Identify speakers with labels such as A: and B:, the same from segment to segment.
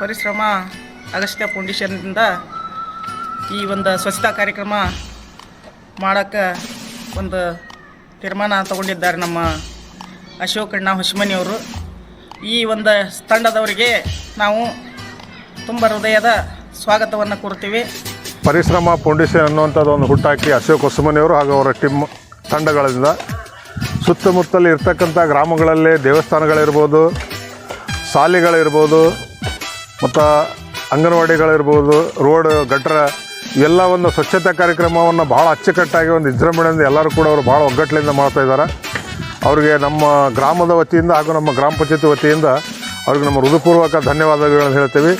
A: ಪರಿಶ್ರಮ, ಅಗಸ್ತ್ಯ ಫೌಂಡೇಶನ್ನಿಂದ ಈ ಒಂದು ಸ್ವಚ್ಛತಾ ಕಾರ್ಯಕ್ರಮ ಮಾಡೋಕ್ಕೆ ಒಂದು ತೀರ್ಮಾನ ತಗೊಂಡಿದ್ದಾರೆ ನಮ್ಮ ಅಶೋಕಣ್ಣ ಹೊಸಮನಿಯವರು ಈ ಒಂದು ತಂಡದವರಿಗೆ ನಾವು ತುಂಬ ಹೃದಯದ ಸ್ವಾಗತವನ್ನು ಕೊಡ್ತೀವಿ
B: ಪರಿಶ್ರಮ ಫೌಂಡೇಶನ್ ಅನ್ನುವಂಥದ್ದು ಒಂದು ಹುಟ್ಟಾಕಿ ಅಶೋಕ್ ಹೊಸಮನಿಯವರು ಹಾಗೂ ಅವರ ಟಿಮ್ ತಂಡಗಳಿಂದ. ಸುತ್ತಮುತ್ತಲು ಇರ್ತಕ್ಕಂಥ ಗ್ರಾಮಗಳಲ್ಲಿ ದೇವಸ್ಥಾನಗಳಿರ್ಬೋದು, ಶಾಲೆಗಳಿರ್ಬೋದು ಮತ್ತು ಅಂಗನವಾಡಿಗಳಿರ್ಬೋದು, ರೋಡ್ ಗಟ್ರ, ಇವೆಲ್ಲ ಒಂದು ಸ್ವಚ್ಛತಾ ಕಾರ್ಯಕ್ರಮವನ್ನು ಭಾಳ ಅಚ್ಚುಕಟ್ಟಾಗಿ ಒಂದು ವಿಜೃಂಭಣೆಯಿಂದ ಎಲ್ಲರೂ ಕೂಡ ಅವರು ಭಾಳ ಒಗ್ಗಟ್ಟಲಿಂದ ಮಾಡ್ತಾ ಇದ್ದಾರೆ ಅವರಿಗೆ ನಮ್ಮ ಗ್ರಾಮದ ವತಿಯಿಂದ ಹಾಗೂ ನಮ್ಮ ಗ್ರಾಮ ಪಂಚಾಯತಿ ವತಿಯಿಂದ ಅವ್ರಿಗೆ ನಮ್ಮ ಹೃದಯಪೂರ್ವಕ ಧನ್ಯವಾದಗಳನ್ನು ಹೇಳ್ತೀವಿ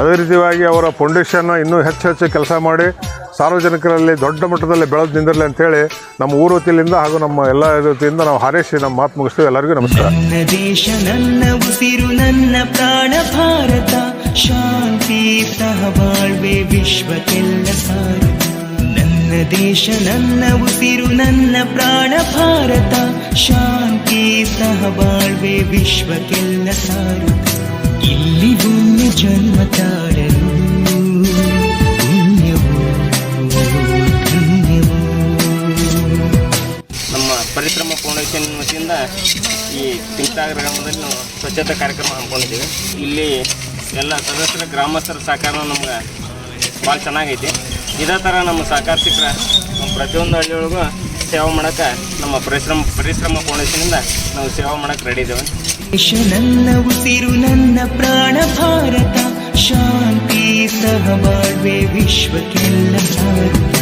B: ಅದೇ ರೀತಿಯಾಗಿ ಅವರ ಫೌಂಡೇಶನ್ನ ಇನ್ನೂ ಹೆಚ್ಚು ಹೆಚ್ಚು ಕೆಲಸ ಮಾಡಿ ಸಾರ್ವಜನಿಕರಲ್ಲಿ ದೊಡ್ಡ ಮಟ್ಟದಲ್ಲಿ ಬೆಳೆದು ನಿಂದಿರಲಿ ಅಂತೇಳಿ ನಮ್ಮ ಊರ ವತಿಯಿಂದ ಹಾಗೂ ನಮ್ಮ ಎಲ್ಲ ವತಿಯಿಂದ ನಾವು ಹಾರೈಸಿ ನಮ್ಮ ಮಾತು ಮುಗಿಸ್ತೀವಿ. ಎಲ್ಲರಿಗೂ ನಮಸ್ಕಾರ.
C: ದೇಶ, ನನ್ನ ಉಸಿರು, ನನ್ನ ಪ್ರಾಣ, ಭಾರತ. ಶಾಂತಿ ಬಾಳ್ವೆ ವಿಶ್ವಕ್ಕೆಲ್ಲ ಸಾರತ ನನ್ನ ದೇಶ, ನನ್ನ ಉಸಿರು, ನನ್ನ ಪ್ರಾಣ, ಭಾರತ. ಶಾಂತಿ ಬಾಳ್ವೆ ವಿಶ್ವಕ್ಕೆಲ್ಲ ಸಾರತ ಇಲ್ಲಿ ಭೂಮಿ ಜನ್ಮ
D: ನಮ್ಮ ಪರಿಶ್ರಮ ಫೌಂಡೇಶನ್ ವತಿಯಿಂದ ಈ ತಿಂತಾಗ ಗ್ರಾಮದಲ್ಲಿ ನಾವು ಸ್ವಚ್ಛತಾ ಕಾರ್ಯಕ್ರಮ ಹಮ್ಮಿಕೊಂಡಿದ್ದೀವಿ. ಇಲ್ಲಿ ಎಲ್ಲ ಸದಸ್ಯರ, ಗ್ರಾಮಸ್ಥರ ಸಹಕಾರ ನಮ್ಗೆ ಭಾಳ ಚೆನ್ನಾಗೈತಿ. ಇದೇ ಥರ ನಮ್ಮ ಸಹಕಾರ ಸಿಕ್ಕರೆ ನಮ್ಮ ಪ್ರತಿಯೊಂದು ಹಳ್ಳಿಯೊಳಗೂ ಸೇವೆ ಮಾಡೋಕೆ ನಮ್ಮ ಪರಿಶ್ರಮ ಪರಿಶ್ರಮ ಫೌಂಡೇಶನಿಂದ ನಾವು ಸೇವೆ ಮಾಡೋಕೆ ರೆಡಿ ಇದ್ದೇವೆ.
C: ದೇಶ ನನ್ನ ಉಸಿರು, ನನ್ನ ಪ್ರಾಣ ಭಾರತ. ಶಾಂತಿ ಸಹ ವಿಶ್ವ ವಿಶ್ವಕ್ಕೆಲ್ಲ ಸಾರಥ